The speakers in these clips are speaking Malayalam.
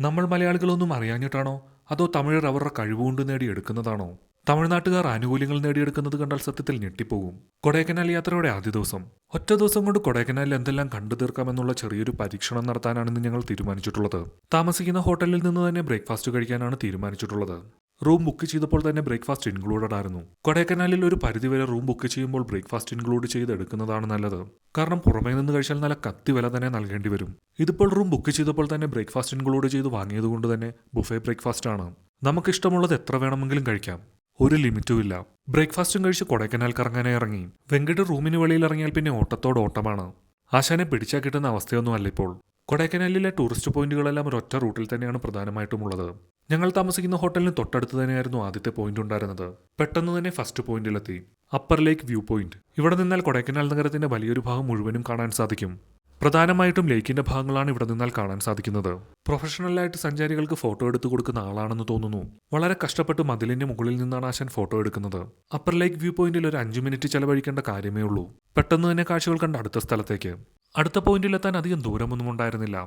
നമ്മൾ മലയാളികളൊന്നും അറിയാഞ്ഞിട്ടാണോ? അതോ തമിഴർ അവരുടെ കഴിവുകൊണ്ട് നേടിയെടുക്കുന്നതാണോ? തമിഴ്നാട്ടുകാർ ആനുകൂല്യങ്ങൾ നേടിയെടുക്കുന്നത് കണ്ടാൽ സത്യത്തിൽ ഞെട്ടിപ്പോകും. കൊടൈക്കനാൽ യാത്രയുടെ ആദ്യ ദിവസം. ഒറ്റ ദിവസം കൊണ്ട് കൊടൈക്കനാലിൽ എന്തെല്ലാം കണ്ടു തീർക്കാമെന്നുള്ള ചെറിയൊരു പരീക്ഷണം നടത്താനാണെന്ന് ഞങ്ങൾ തീരുമാനിച്ചിട്ടുള്ളത്. താമസിക്കുന്ന ഹോട്ടലിൽ നിന്ന് തന്നെ ബ്രേക്ക്ഫാസ്റ്റ് കഴിക്കാനാണ് തീരുമാനിച്ചിട്ടുള്ളത്. റൂം ബുക്ക് ചെയ്തപ്പോൾ തന്നെ ബ്രേക്ക്ഫാസ്റ്റ് ഇൻക്ലൂഡഡ് ആയിരുന്നു. കൊടൈക്കനാലിൽ ഒരു പരിധിവരെ റൂം ബുക്ക് ചെയ്യുമ്പോൾ ബ്രേക്ക്ഫാസ്റ്റ് ഇൻക്ലൂഡ് ചെയ്ത് എടുക്കുന്നതാണ് നല്ലത്. കാരണം പുറമേ നിന്ന് കഴിച്ചാൽ നല്ല കത്തി വില തന്നെ നൽകേണ്ടി വരും. ഇതിപ്പോൾ റൂം ബുക്ക് ചെയ്തപ്പോൾ തന്നെ ബ്രേക്ക്ഫാസ്റ്റ് ഇൻക്ലൂഡ് ചെയ്ത് വാങ്ങിയത് കൊണ്ട് തന്നെ ബുഫേ ബ്രേക്ക്ഫാസ്റ്റ് ആണ്. നമുക്കിഷ്ടമുള്ളത് എത്ര വേണമെങ്കിലും കഴിക്കാം. ഒരു ലിമിറ്റും ഇല്ല. ബ്രേക്ക്ഫാസ്റ്റും കഴിച്ച് കൊടൈക്കനാൽ കറങ്ങാനായി ഇറങ്ങി. വെങ്കട്ട് റൂമിന് വെളിയിൽ ഇറങ്ങിയാൽ പിന്നെ ഓട്ടത്തോട് ഓട്ടമാണ്. ആശാനെ പിടിച്ചാൽ കിട്ടുന്ന അവസ്ഥയൊന്നും അല്ല ഇപ്പോൾ. കൊടൈക്കനാലിലെ ടൂറിസ്റ്റ് പോയിന്റുകളെല്ലാം ഒരൊറ്റ റൂട്ടിൽ തന്നെയാണ് പ്രധാനമായിട്ടും ഉള്ളത്. ഞങ്ങൾ താമസിക്കുന്ന ഹോട്ടലിന് തൊട്ടടുത്ത് തന്നെയായിരുന്നു ആദ്യത്തെ പോയിന്റ് ഉണ്ടായിരുന്നത്. പെട്ടെന്ന് തന്നെ ഫസ്റ്റ് പോയിന്റിലെത്തി അപ്പർ ലേക്ക് വ്യൂ പോയിന്റ് ഇവിടെ നിന്നാൽ കൊടൈക്കനാൽ നഗരത്തിന്റെ വലിയൊരു ഭാഗം മുഴുവനും കാണാൻ സാധിക്കും. പ്രധാനമായിട്ടും ലേക്കിന്റെ ഭാഗങ്ങളാണ് ഇവിടെ നിന്നാൽ കാണാൻ സാധിക്കുന്നത്. പ്രൊഫഷണലായിട്ട് സഞ്ചാരികൾക്ക് ഫോട്ടോ എടുത്തു കൊടുക്കുന്ന ആളാണെന്ന് തോന്നുന്നു. വളരെ കഷ്ടപ്പെട്ട് മതിലിന്റെ മുകളിൽ നിന്നാണ് ആശാൻ ഫോട്ടോ എടുക്കുന്നത്. അപ്പർ ലേക്ക് വ്യൂ പോയിന്റിൽ ഒരു അഞ്ചു മിനിറ്റ് ചെലവഴിക്കേണ്ട കാര്യമേ ഉള്ളൂ. പെട്ടെന്ന് തന്നെ കാഴ്ചകൾ കണ്ട അടുത്ത സ്ഥലത്തേക്ക്. അടുത്ത പോയിന്റിലെത്താൻ അധികം ദൂരമൊന്നും ഉണ്ടായിരുന്നില്ല.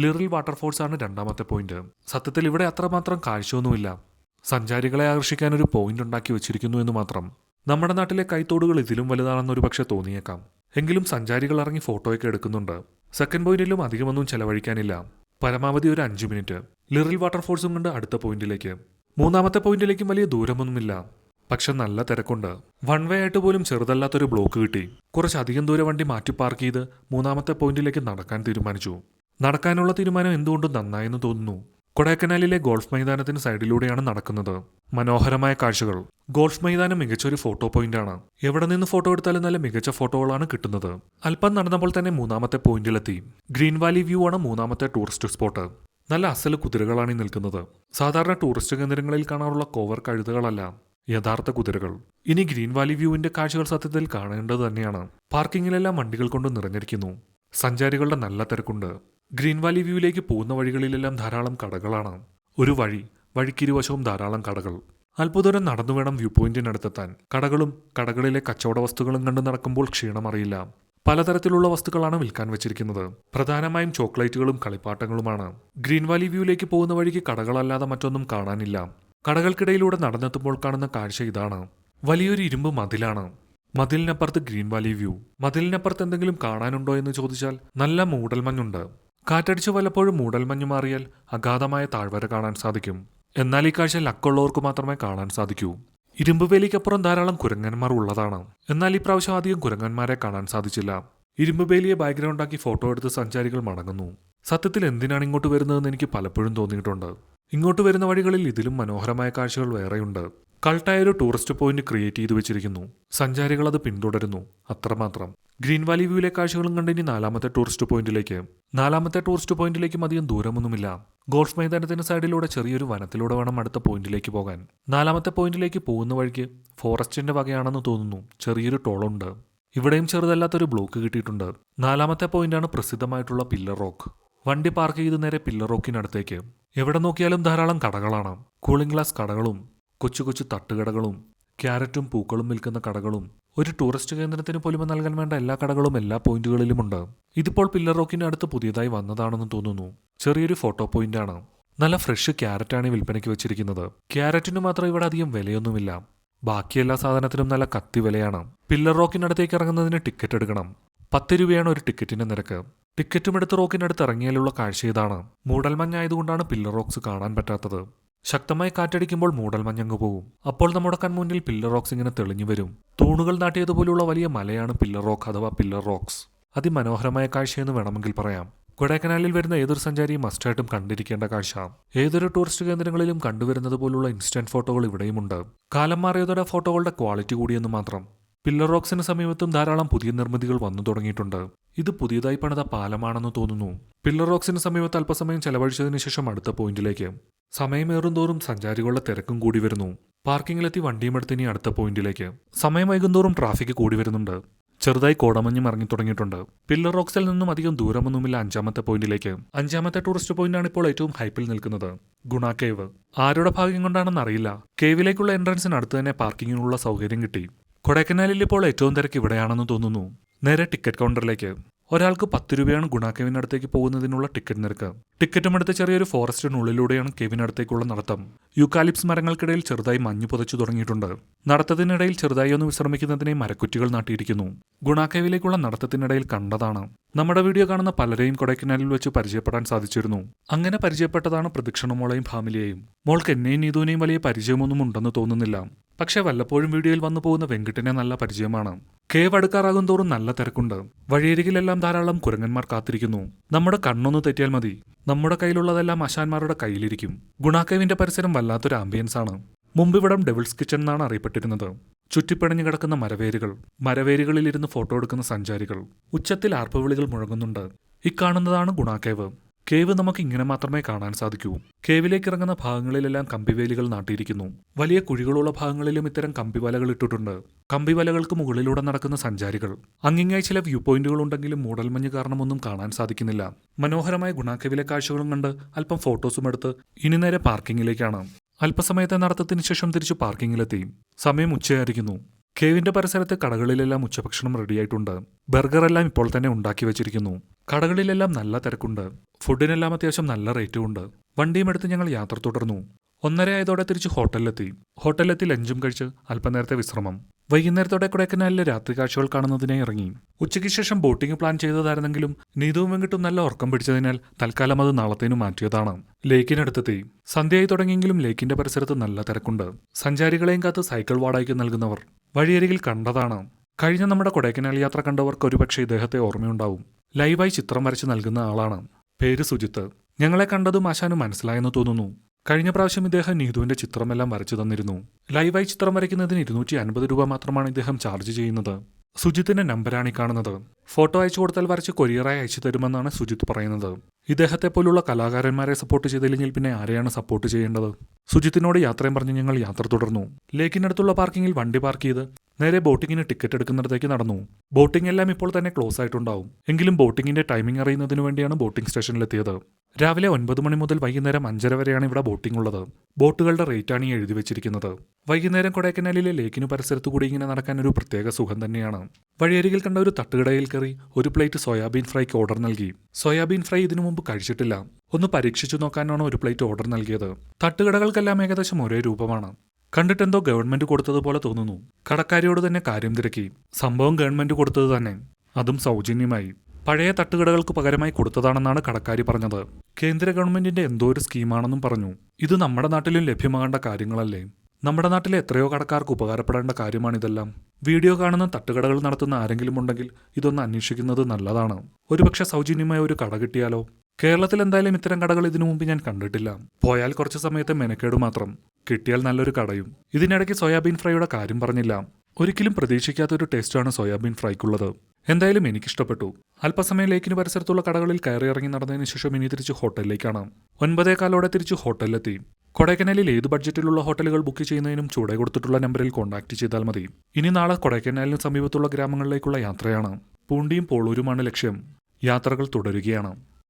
ലിറിൽ വാട്ടർഫോൾസ് ആണ് രണ്ടാമത്തെ പോയിന്റ് സത്യത്തിൽ ഇവിടെ അത്രമാത്രം കാഴ്ചയൊന്നുമില്ല. സഞ്ചാരികളെ ആകർഷിക്കാൻ ഒരു പോയിന്റ് ഉണ്ടാക്കി വെച്ചിരിക്കുന്നു എന്ന് മാത്രം. നമ്മുടെ നാട്ടിലെ കൈത്തോടുകൾ ഇതിലും വലുതാണെന്നൊരു പക്ഷെ തോന്നിയേക്കാം. എങ്കിലും സഞ്ചാരികൾ ഇറങ്ങി ഫോട്ടോയൊക്കെ എടുക്കുന്നുണ്ട്. സെക്കൻഡ് പോയിന്റിലും അധികമൊന്നും ചെലവഴിക്കാനില്ല. പരമാവധി ഒരു അഞ്ചു മിനിറ്റ് ലിറിൽ വാട്ടർഫോൾസും കൊണ്ട് അടുത്ത പോയിന്റിലേക്ക് മൂന്നാമത്തെ പോയിന്റിലേക്കും വലിയ ദൂരമൊന്നുമില്ല. പക്ഷെ നല്ല തിരക്കുണ്ട്. വൺ വേ ആയിട്ട് പോലും ചെറുതല്ലാത്തൊരു ബ്ലോക്ക് കിട്ടി. കുറച്ചധികം ദൂരെ വണ്ടി മാറ്റി പാർക്ക് ചെയ്ത് മൂന്നാമത്തെ പോയിന്റിലേക്ക് നടക്കാൻ തീരുമാനിച്ചു. നടക്കാനുള്ള തീരുമാനം എന്തുകൊണ്ടും നന്നായെന്ന് തോന്നുന്നു. കൊടൈക്കനാലിലെ ഗോൾഫ് മൈതാനത്തിന് സൈഡിലൂടെയാണ് നടക്കുന്നത്. മനോഹരമായ കാഴ്ചകൾ. ഗോൾഫ് മൈതാനം മികച്ചൊരു ഫോട്ടോ പോയിന്റാണ്. എവിടെ നിന്ന് ഫോട്ടോ എടുത്താലും നല്ല മികച്ച ഫോട്ടോകളാണ് കിട്ടുന്നത്. അല്പം നടന്നപ്പോൾ തന്നെ മൂന്നാമത്തെ പോയിന്റിലെത്തി. ഗ്രീൻ വാലി വ്യൂ ആണ് മൂന്നാമത്തെ ടൂറിസ്റ്റ് സ്പോട്ട്. നല്ല അസൽ കുതിരകളാണ് ഈ നിൽക്കുന്നത്. സാധാരണ ടൂറിസ്റ്റ് കേന്ദ്രങ്ങളിൽ കാണാറുള്ള കോവർ കഴുതകളല്ല യഥാർത്ഥ കുതിരകൾ. ഇനി ഗ്രീൻ വാലി വ്യൂവിന്റെ കാഴ്ചകൾ സത്യത്തിൽ കാണേണ്ടത് തന്നെയാണ്. പാർക്കിങ്ങിലെല്ലാം വണ്ടികൾ കൊണ്ട് നിറഞ്ഞിരിക്കുന്നു. സഞ്ചാരികളുടെ നല്ല തിരക്കുണ്ട്. ഗ്രീൻ വാലി വ്യൂവിലേക്ക് പോകുന്ന വഴികളിലെല്ലാം ധാരാളം കടകളാണ്. ഒരു വഴി വഴിക്കിരുവശവും ധാരാളം കടകൾ. അല്പദൂരം നടന്നു വേണം വ്യൂ പോയിന്റിനടുത്തെത്താൻ. കടകളും കടകളിലെ കച്ചവട വസ്തുക്കളും കണ്ടു നടക്കുമ്പോൾ ക്ഷീണമറിയില്ല. പലതരത്തിലുള്ള വസ്തുക്കളാണ് വിൽക്കാൻ വെച്ചിരിക്കുന്നത്. പ്രധാനമായും ചോക്ലേറ്റുകളും കളിപ്പാട്ടങ്ങളുമാണ്. ഗ്രീൻ വാലി വ്യൂവിലേക്ക് പോകുന്ന വഴിക്ക് കടകളല്ലാതെ മറ്റൊന്നും കാണാനില്ല. കടകൾക്കിടയിലൂടെ നടന്നെത്തുമ്പോൾ കാണുന്ന കാഴ്ച ഇതാണ്. വലിയൊരു ഇരുമ്പ് മതിലാണ്. മതിലിനപ്പുറത്ത് ഗ്രീൻ വാലി വ്യൂ. മതിലിനപ്പുറത്ത് എന്തെങ്കിലും കാണാനുണ്ടോ എന്ന് ചോദിച്ചാൽ നല്ല മൂടൽമഞ്ഞുണ്ട്. കാറ്റടിച്ച് വല്ലപ്പോഴും മൂടൽമഞ്ഞു മാറിയാൽ അഗാധമായ താഴ്വര കാണാൻ സാധിക്കും. എന്നാൽ ഈ കാഴ്ച ലക്കുള്ളവർക്ക് മാത്രമേ കാണാൻ സാധിക്കൂ. ഇരുമ്പ് വേലിക്കപ്പുറം ധാരാളം കുരങ്ങന്മാർ ഉള്ളതാണ്. എന്നാൽ ഈ പ്രാവശ്യം അധികം കുരങ്ങന്മാരെ കാണാൻ സാധിച്ചില്ല. ഇരുമ്പുവേലിയെ ബാക്ക്ഗ്രൗണ്ടാക്കി ഫോട്ടോ എടുത്ത് സഞ്ചാരികൾ മടങ്ങുന്നു. സത്യത്തിൽ എന്തിനാണ് ഇങ്ങോട്ട് വരുന്നതെന്ന് എനിക്ക് പലപ്പോഴും തോന്നിയിട്ടുണ്ട്. ഇങ്ങോട്ട് വരുന്ന വഴികളിൽ ഇതിലും മനോഹരമായ കാഴ്ചകൾ വേറെയുണ്ട്. കൾട്ടായ ഒരു ടൂറിസ്റ്റ് പോയിന്റ് ക്രിയേറ്റ് ചെയ്തു വെച്ചിരിക്കുന്നു. സഞ്ചാരികൾ അത് പിന്തുടരുന്നു. അത്രമാത്രം. ഗ്രീൻ വാലി വ്യൂവിലെ കാഴ്ചകളും കണ്ട് ഇനി നാലാമത്തെ ടൂറിസ്റ്റ് പോയിന്റിലേക്ക്. നാലാമത്തെ ടൂറിസ്റ്റ് പോയിന്റിലേക്കും അധികം ദൂരമൊന്നുമില്ല. ഗോൾഫ് മൈതാനത്തിന് സൈഡിലൂടെ ചെറിയൊരു വനത്തിലൂടെ വേണം അടുത്ത പോയിന്റിലേക്ക് പോകാൻ. നാലാമത്തെ പോയിന്റിലേക്ക് പോകുന്ന വഴിക്ക് ഫോറസ്റ്റിന്റെ വകയാണെന്ന് തോന്നുന്നു. ചെറിയൊരു ടോളുണ്ട്. ഇവിടെയും ചെറുതല്ലാത്തൊരു ബ്ലോക്ക് കിട്ടിയിട്ടുണ്ട്. നാലാമത്തെ പോയിന്റാണ് പ്രസിദ്ധമായിട്ടുള്ള പില്ലർ റോക്ക്. വണ്ടി പാർക്ക് ചെയ്ത് നേരെ പില്ലർ റോക്കിനടുത്തേക്ക്. എവിടെ നോക്കിയാലും ധാരാളം കടകളാണ്. കൂളിംഗ് ഗ്ലാസ് കടകളും കൊച്ചു കൊച്ചു തട്ടുകടകളും ക്യാരറ്റും പൂക്കളും വിൽക്കുന്ന കടകളും ഒരു ടൂറിസ്റ്റ് കേന്ദ്രത്തിന് പോലും നൽകാൻ വേണ്ട എല്ലാ കടകളും എല്ലാ പോയിന്റുകളിലുമുണ്ട്. ഇതിപ്പോൾ പില്ലർ റോക്കിന്റെ അടുത്ത് പുതിയതായി വന്നതാണെന്ന് തോന്നുന്നു. ചെറിയൊരു ഫോട്ടോ പോയിന്റ് ആണ് നല്ല ഫ്രഷ് ക്യാരറ്റാണ് വിൽപ്പനയ്ക്ക് വെച്ചിരിക്കുന്നത്. ക്യാരറ്റിന് മാത്രം ഇവിടെ അധികം വിലയൊന്നുമില്ല. ബാക്കി എല്ലാ സാധനത്തിനും നല്ല കത്തി വിലയാണ്. പില്ലർ റോക്കിനടുത്തേക്ക് ഇറങ്ങുന്നതിന് ടിക്കറ്റ് എടുക്കണം. പത്ത് രൂപയാണ് ഒരു ടിക്കറ്റിന്റെ നിരക്ക്. ടിക്കറ്റും എടുത്ത് റോക്കിനടുത്ത് ഇറങ്ങിയാലുള്ള കാഴ്ച ഇതാണ്. മൂടൽമഞ്ഞായതുകൊണ്ടാണ് പില്ലർ റോക്സ് കാണാൻ പറ്റാത്തത്. ശക്തമായി കാറ്റടിക്കുമ്പോൾ മൂടൽമഞ്ഞങ്ങ് പോകും അപ്പോൾ നമ്മുടെ കൺമുന്നിൽ പില്ലർ റോക്സ് ഇങ്ങനെ തെളിഞ്ഞു വരും. തൂണുകൾ നാട്ടിയതുപോലുള്ള വലിയ മലയാണ് പില്ലർ റോക്ക് അഥവാ പില്ലർ റോക്സ് അതിമനോഹരമായ കാഴ്ചയെന്ന് വേണമെങ്കിൽ പറയാം. കൊടൈക്കനാലിൽ വരുന്ന ഏതൊരു സഞ്ചാരിയും മസ്റ്റായിട്ടും കണ്ടിരിക്കേണ്ട കാഴ്ച. ഏതൊരു ടൂറിസ്റ്റ് കേന്ദ്രങ്ങളിലും കണ്ടുവരുന്നത് പോലുള്ള ഇൻസ്റ്റന്റ് ഫോട്ടോകൾ ഇവിടെയുമുണ്ട്. കാലം മാറിയതോടെ ഫോട്ടോകളുടെ ക്വാളിറ്റി കൂടിയെന്ന് മാത്രം. പില്ലർ റോക്സിന് സമീപത്തും ധാരാളം പുതിയ നിർമ്മിതികൾ വന്നു തുടങ്ങിയിട്ടുണ്ട്. ഇത് പുതിയതായി പണിത പാലമാണെന്ന് തോന്നുന്നു. പില്ലർ റോക്സിന് സമീപത്ത് അല്പസമയം ചെലവഴിച്ചതിന് ശേഷം അടുത്ത പോയിന്റിലേക്ക് സമയമേറും തോറും സഞ്ചാരികളുടെ തിരക്കും കൂടി വരുന്നു. പാർക്കിങ്ങിലെത്തി വണ്ടിയും എടുത്ത് ഇനി അടുത്ത പോയിന്റിലേക്ക്. സമയം വൈകുന്തോറും ട്രാഫിക് കൂടി വരുന്നുണ്ട്. ചെറുതായി കോടമഞ്ഞും ഇറങ്ങി തുടങ്ങിയിട്ടുണ്ട്. പില്ലർ റോക്സിൽ നിന്നും അധികം ദൂരമൊന്നുമില്ല അഞ്ചാമത്തെ പോയിന്റിലേക്ക്. അഞ്ചാമത്തെ ടൂറിസ്റ്റ് പോയിന്റാണ് ഇപ്പോൾ ഏറ്റവും ഹൈപ്പിൽ നിൽക്കുന്നത്. ഗുണ കേവ്. ആരുടെ ഭാഗ്യം കൊണ്ടാണെന്ന് അറിയില്ല. കേവിലേക്കുള്ള എൻട്രൻസിന് അടുത്ത് തന്നെ പാർക്കിങ്ങിനുള്ള സൗകര്യം കിട്ടി. കൊടൈക്കനാലിൽ ഇപ്പോൾ ഏറ്റവും തിരക്ക് ഇവിടെയാണെന്ന് തോന്നുന്നു. നേരെ ടിക്കറ്റ് കൗണ്ടറിലേക്ക്. ഒരാൾക്ക് പത്ത് രൂപയാണ് ഗുണ കെവിനടുത്തേക്ക് പോകുന്നതിനുള്ള ടിക്കറ്റ് നിരക്ക്. ടിക്കറ്റും എടുത്ത് ചെറിയൊരു ഫോറസ്റ്റിനുള്ളിലൂടെയാണ് കെവിനടുത്തേക്കുള്ള നടത്തം. യുക്കാലിപ്സ് മരങ്ങൾക്കിടയിൽ ചെറുതായി മഞ്ഞു പുതച്ചു തുടങ്ങിയിട്ടുണ്ട്. നടത്തത്തിനിടയിൽ ചെറുതായി ഒന്ന് വിശ്രമിക്കുന്നതിനെ മരക്കുറ്റികൾ നാട്ടിയിരിക്കുന്നു. ഗുണാക്കേവിലേക്കുള്ള നടത്തത്തിനിടയിൽ കണ്ടതാണ്. നമ്മുടെ വീഡിയോ കാണുന്ന പലരെയും കൊടൈക്കനാലിൽ വെച്ച് പരിചയപ്പെടാൻ സാധിച്ചിരുന്നു. അങ്ങനെ പരിചയപ്പെട്ടതാണ് പ്രദക്ഷിണമോളെയും ഫാമിലിയെയും. മോൾക്ക് എന്നെയും നീതുവിനെയും വലിയ പരിചയമൊന്നും ഉണ്ടെന്ന് തോന്നുന്നില്ല. പക്ഷെ വല്ലപ്പോഴും വീഡിയോയിൽ വന്നു പോകുന്ന വെങ്കിട്ടിനെ നല്ല പരിചയമാണ്. കേവ് അടുക്കാറാകും തോറും നല്ല തിരക്കുണ്ട്. വഴിയരികിലെല്ലാം ധാരാളം കുരങ്ങന്മാർ കാത്തിരിക്കുന്നു. നമ്മുടെ കണ്ണൊന്ന് തെറ്റിയാൽ മതി. നമ്മുടെ കയ്യിലുള്ളതെല്ലാം അശാന്മാരുടെ കയ്യിലിരിക്കും. ഗുണാക്കേവിന്റെ പരിസരം വല്ലാത്തൊരു ആംബിയൻസ് ആണ്. മുമ്പ് ഇവിടം ഡെവിൾസ് കിച്ചൺ എന്നാണ് അറിയപ്പെട്ടിരുന്നത്. ചുറ്റിപ്പിണഞ്ഞു കിടക്കുന്ന മരവേരുകൾ മരവേരുകളിൽ ഇരുന്ന് ഫോട്ടോ എടുക്കുന്ന സഞ്ചാരികൾ ഉച്ചത്തിൽ ആർപ്പുവിളികൾ മുഴങ്ങുന്നുണ്ട്. ഇക്കാണുന്നതാണ് ഗുണാക്കേവ് കേവ് നമുക്ക് ഇങ്ങനെ മാത്രമേ കാണാൻ സാധിക്കൂ. കേവിലേക്ക് ഇറങ്ങുന്ന ഭാഗങ്ങളിലെല്ലാം കമ്പിവേലികൾ നാട്ടിയിരിക്കുന്നു. വലിയ കുഴികളുള്ള ഭാഗങ്ങളിലും ഇത്തരം കമ്പിവലകൾ ഇട്ടിട്ടുണ്ട്. കമ്പിവലകൾക്ക് മുകളിലൂടെ നടക്കുന്ന സഞ്ചാരികൾ. അങ്ങിങ്ങായി ചില വ്യൂ പോയിന്റുകൾ ഉണ്ടെങ്കിലും മൂടൽമഞ്ഞ് കാരണമൊന്നും കാണാൻ സാധിക്കുന്നില്ല. മനോഹരമായ ഗുണാക്കവിലെ കാഴ്ചകളും കണ്ട് അല്പം ഫോട്ടോസും എടുത്ത് ഇനി നേരെ പാർക്കിങ്ങിലേക്കാണ്. അല്പസമയത്തെ നടത്തത്തിന് ശേഷം തിരിച്ചു പാർക്കിങ്ങിലെത്തി. സമയം ഉച്ചയായിരിക്കുന്നു. കേവിന്റെ പരിസരത്ത് കടകളിലെല്ലാം ഉച്ചഭക്ഷണം റെഡിയായിട്ടുണ്ട്. ബർഗറെല്ലാം ഇപ്പോൾ തന്നെ ഉണ്ടാക്കി വെച്ചിരിക്കുന്നു. കടകളിലെല്ലാം നല്ല തിരക്കുണ്ട്. ഫുഡിനെല്ലാം അത്യാവശ്യം നല്ല റേറ്റും ഉണ്ട് വണ്ടിയും എടുത്ത് ഞങ്ങൾ യാത്ര തുടർന്നു. ഒന്നര ആയതോടെ തിരിച്ച് ഹോട്ടലിലെത്തി. ഹോട്ടലിലെത്തി ലഞ്ചും കഴിച്ച് അല്പനേരത്തെ വിശ്രമം. വൈകുന്നേരത്തോടെ കൊടൈക്കനാലിലെ രാത്രി കാഴ്ചകൾ കാണുന്നതിനായി ഇറങ്ങി. ഉച്ചയ്ക്ക് ശേഷം ബോട്ടിംഗ് പ്ലാൻ ചെയ്തതായിരുന്നെങ്കിലും നീതുവും വെങ്കിട്ടും നല്ല ഉറക്കം പിടിച്ചതിനാൽ തൽക്കാലം അത് നാളത്തേനു മാറ്റിയതാണ്. ലേക്കിനടുത്തെത്തി. സന്ധ്യയായി തുടങ്ങിയെങ്കിലും ലേക്കിന്റെ പരിസരത്ത് നല്ല തിരക്കുണ്ട്. സഞ്ചാരികളെയും കാത്ത് സൈക്കിൾ വാടകയ്ക്ക് നൽകുന്നവർ വഴിയരികിൽ കണ്ടതാണ്. കഴിഞ്ഞ നമ്മുടെ കൊടൈക്കനാൽ യാത്ര കണ്ടവർക്ക് ഒരുപക്ഷെ ഇദ്ദേഹത്തെ ഓർമ്മയുണ്ടാവും. ലൈവായി ചിത്രം വരച്ച് നൽകുന്ന ആളാണ്. പേര് സുജിത്ത്. ഞങ്ങളെ കണ്ടതും ആശാന് മനസ്സിലായെന്ന് തോന്നുന്നു. കഴിഞ്ഞ പ്രാവശ്യം ഇദ്ദേഹം നീതുവിന്റെ ചിത്രമെല്ലാം വരച്ചു തന്നിരുന്നു. ലൈവായി ചിത്രം വരയ്ക്കുന്നതിന് ഇരുന്നൂറ്റി അൻപത് രൂപ മാത്രമാണ് ഇദ്ദേഹം ചാർജ് ചെയ്യുന്നത്. സുജിത്തിന്റെ നമ്പരാണ് ഈ കാണുന്നത്. ഫോട്ടോ അയച്ചു കൊടുത്താൽ വരച്ച് കൊറിയറായി അയച്ചു തരുമെന്നാണ് സുജിത്ത് പറയുന്നത്. ഇദ്ദേഹത്തെ പോലുള്ള കലാകാരന്മാരെ സപ്പോർട്ട് ചെയ്തില്ലെങ്കിൽ പിന്നെ ആരെയാണ് സപ്പോർട്ട് ചെയ്യേണ്ടത്? സുജിത്തിനോട് യാത്രയും പറഞ്ഞ് ഞങ്ങൾ യാത്ര തുടർന്നു. ലേക്കിനടുത്തുള്ള പാർക്കിംഗിൽ വണ്ടി പാർക്ക് ചെയ്ത് നേരെ ബോട്ടിങ്ങിന് ടിക്കറ്റ് എടുക്കുന്നിടത്തേക്ക് നടന്നു. ബോട്ടിംഗ് എല്ലാം ഇപ്പോൾ തന്നെ ക്ലോസ് ആയിട്ടുണ്ടാവും. എങ്കിലും ബോട്ടിങ്ങിന്റെ ടൈമിംഗ് അറിയുന്നതിന് വേണ്ടിയാണ് ബോട്ടിംഗ് സ്റ്റേഷനിലെത്തിയത്. രാവിലെ ഒൻപത് മണി മുതൽ വൈകുന്നേരം അഞ്ചര വരെയാണ് ഇവിടെ ബോട്ടിംഗ് ഉള്ളത് ബോട്ടുകളുടെ റേറ്റാണ് ഈ എഴുതി വെച്ചിരിക്കുന്നത്. വൈകുന്നേരം കൊടൈക്കനാലിലെ ലേക്കിനു പരിസരത്തു കൂടി ഇങ്ങനെ നടക്കാൻ ഒരു പ്രത്യേക സുഖം തന്നെയാണ്. വഴിയരികിൽ കണ്ട ഒരു തട്ടുകടയിൽ കയറി ഒരു പ്ലേറ്റ് സോയാബീൻ ഫ്രൈക്ക് ഓർഡർ നൽകി. സോയാബീൻ ഫ്രൈ ഇതിനു മുമ്പ് കഴിച്ചിട്ടില്ല. ഒന്ന് പരീക്ഷിച്ചു നോക്കാനാണ് ഒരു പ്ലേറ്റ് ഓർഡർ നൽകിയത്. തട്ടുകടകൾക്കെല്ലാം ഏകദേശം ഒരേ രൂപമാണ്. കണ്ടിട്ടെന്തോ ഗവൺമെന്റ് കൊടുത്തതുപോലെ തോന്നുന്നു. കടക്കാരിയോട് തന്നെ കാര്യം തിരക്കി. സംഭവം ഗവൺമെന്റ് കൊടുത്തത് തന്നെ. അതും സൗജന്യമായി. പഴയ തട്ടുകടകൾക്ക് പകരമായി കൊടുത്തതാണെന്നാണ് കടക്കാരി പറഞ്ഞത്. കേന്ദ്ര ഗവൺമെന്റിന്റെ എന്തോ ഒരു സ്കീമാണെന്നും പറഞ്ഞു. ഇത് നമ്മുടെ നാട്ടിലും ലഭ്യമാകേണ്ട കാര്യങ്ങളല്ലേ? നമ്മുടെ നാട്ടിലെ എത്രയോ കടക്കാർക്ക് ഉപകാരപ്പെടേണ്ട കാര്യമാണിതെല്ലാം. വീഡിയോ കാണുന്ന തട്ടുകടകൾ നടത്തുന്ന ആരെങ്കിലും ഉണ്ടെങ്കിൽ ഇതൊന്ന് അന്വേഷിക്കുന്നത് നല്ലതാണ്. ഒരുപക്ഷെ സൗജന്യമായ ഒരു കട കിട്ടിയാലോ? കേരളത്തിൽ എന്തായാലും ഇത്തരം കടകൾ ഇതിനു മുമ്പ് ഞാൻ കണ്ടിട്ടില്ല. പോയാൽ കുറച്ച് സമയത്ത് മെനക്കേട് മാത്രം. കിട്ടിയാൽ നല്ലൊരു കടയും. ഇതിനിടയ്ക്ക് സോയാബീൻ ഫ്രൈയുടെ കാര്യം പറഞ്ഞില്ല. ഒരിക്കലും പ്രതീക്ഷിക്കാത്ത ഒരു ടേസ്റ്റാണ് സോയാബീൻ ഫ്രൈക്കുള്ളത്. എന്തായാലും എനിക്കിഷ്ടപ്പെട്ടു. അല്പസമയം ലേക്കിന് പരിസരത്തുള്ള കടകളിൽ കയറി ഇറങ്ങി നടന്നതിന് ശേഷം ഇനി തിരിച്ച് ഹോട്ടലിലേക്കാണ്. ഒൻപതേകാലോടെ തിരിച്ച് ഹോട്ടലിലെത്തി. കൊടൈക്കനാലിൽ ഏത് ബഡ്ജറ്റിലുള്ള ഹോട്ടലുകൾ ബുക്ക് ചെയ്യുന്നതിനും ചൂടെ കൊടുത്തിട്ടുള്ള നമ്പറിൽ കോൺടാക്ട് ചെയ്താൽ മതി. ഇനി നാളെ കൊടൈക്കനാലിന് സമീപത്തുള്ള ഗ്രാമങ്ങളിലേക്കുള്ള യാത്രയാണ്. പൂണ്ടിയും പോളൂരുമാണ് ലക്ഷ്യം. യാത്രകൾ തുടരുകയാണ്.